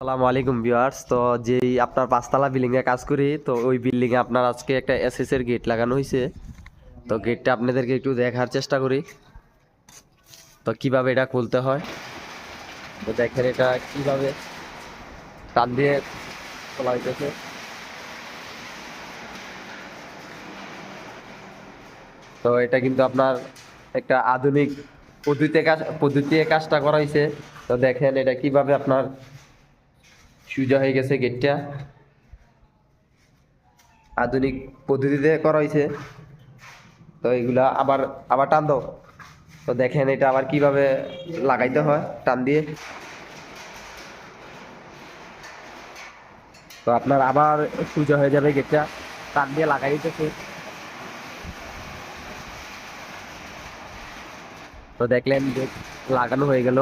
আসসালামু আলাইকুম ভিউয়ার্স। তো যেই আপনার পাঁচতলা বিল্ডিং এ কাজ করি, তো ওই বিল্ডিং এ আপনার আজকে একটা এসএস এর গেট লাগানো হয়েছে তো গেটটা আপনাদেরকে একটু দেখার চেষ্টা করি। তো কীভাবে এটা খুলতে হয়? তো দেখেন এটা কীভাবে টান দিয়ে খোলা হইতেছে। তো এটা কিন্তু আপনার একটা আধুনিক পদ্ধতিতে কাজ পদ্ধতিতে কাজটা করা হয়েছে তো দেখেন এটা কীভাবে আপনার সুজা হয়ে গেছে গেটটা আধুনিক পদ্ধতিতে করা হয়েছে তো এগুলা আবার আবার টান দাও। তো দেখেন এটা আবার কীভাবে লাগাইতে হয়, টান দিয়ে। তো আপনার আবার সুজা হয়ে যাবে গেটটা টান দিয়ে লাগাই দিতেছে। তো দেখলেন লাগানো হয়ে গেল।